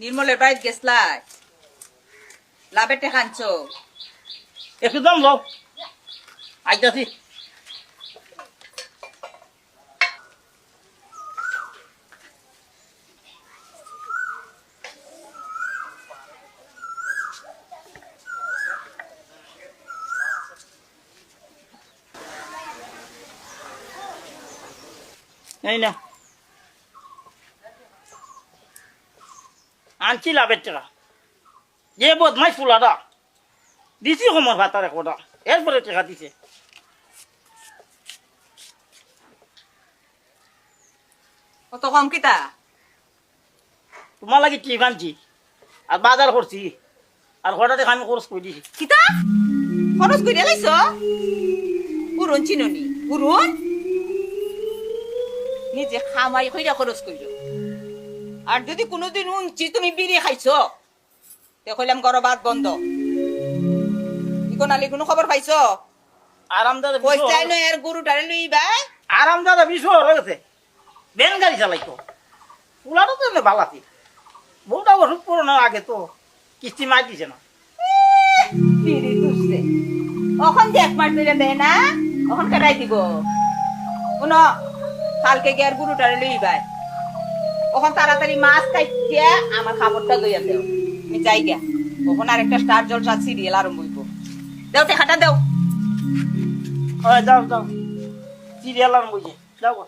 নির্মলের বাড়িতে গেছলাই লাভের টাকা আনছো। একটু দাম লও আইতাছি। এই না। আনছি লাভের টাকা যে বদমাই ফুলাটা দিছি সময় ভাতার একটা। এরপরে টাকা দিছে। কত কম কিতা? তোমার লাগে টিপ আনছি আর বাজার করছি। আর হঠাৎ আমি খরচ করে দিছি। কিতা? খরচ করে লাইছ? পুরন চিননি। পুরন নিজে খামাই কইরা খরচ কইল। আর যদি কোনোদিন উঞ্চি তুমি বিড়ি খাইছ। তে কইলাম গর বাদ বন্ধ। ইকোনালি কোনো খবর পাইছ? আরাম দাদা পয়সাই নয় আর গরু টারে লই বাই আরাম দাদা বিশ হয়ে গেছে। বেন গাড়ি চালাইতো পুলাটা তো আছে বউটা ওষুধ পুরোনো আগে তো। কিস্তি মার দিছে না। বিড়ি তুসছে অখন দেখ মার দিলে দেয় না। অখন কাটাই দিব। শুন কালকে গিয়ে আর গরু টারে লই বাই ওখন তাড়াতাড়ি মাছ কাটতে আমার খাবারটা দইয়া দেও। আমি যাই গিয়া। ওখান আর একটা স্টার জলসা সিরিয়াল আরম্ভ হইব। দেও খাটা দেও। হয় যাও যাও। সিরিয়াল আর বুঝে যাও গো।